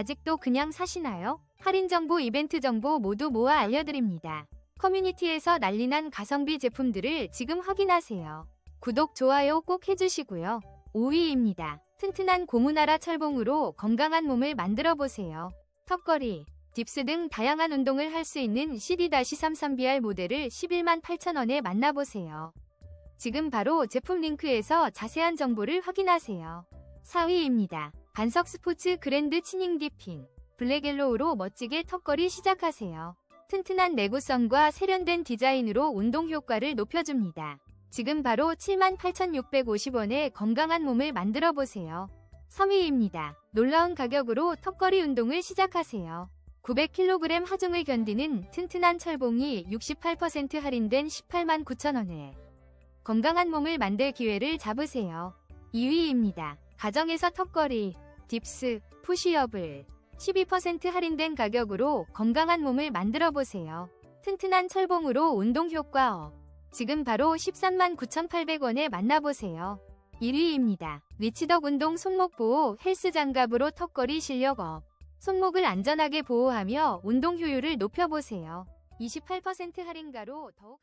아직도 그냥 사시나요? 할인 정보, 이벤트 정보 모두 모아 알려드립니다. 커뮤니티에서 난리난 가성비 제품들을 지금 확인하세요. 구독, 좋아요 꼭 해주시고요. 5위입니다. 튼튼한 고무나라 철봉으로 건강한 몸을 만들어 보세요. 턱걸이, 딥스 등 다양한 운동을 할 수 있는 CD-33BR 모델을 11만 8천원에 만나보세요. 지금 바로 제품 링크에서 자세한 정보를 확인하세요. 4위입니다. 반석 스포츠 그랜드 치닝 디핀 블랙 옐로우로 멋지게 턱걸이 시작하세요. 튼튼한 내구성과 세련된 디자인으로 운동 효과를 높여줍니다. 지금 바로 78,650원에 건강한 몸을 만들어 보세요. 3위입니다. 놀라운 가격으로 턱걸이 운동을 시작하세요. 900kg 하중을 견디는 튼튼한 철봉이 68% 할인된 18만 9천원에 건강한 몸을 만들 기회를 잡으세요. 2위입니다. 가정에서 턱걸이, 딥스, 푸시업을 12% 할인된 가격으로 건강한 몸을 만들어 보세요. 튼튼한 철봉으로 운동 효과 업. 지금 바로 13만 9,800원에 만나보세요. 1위입니다. 리치덕 운동 손목 보호 헬스 장갑으로 턱걸이 실력 업. 손목을 안전하게 보호하며 운동 효율을 높여보세요. 28% 할인가로 더욱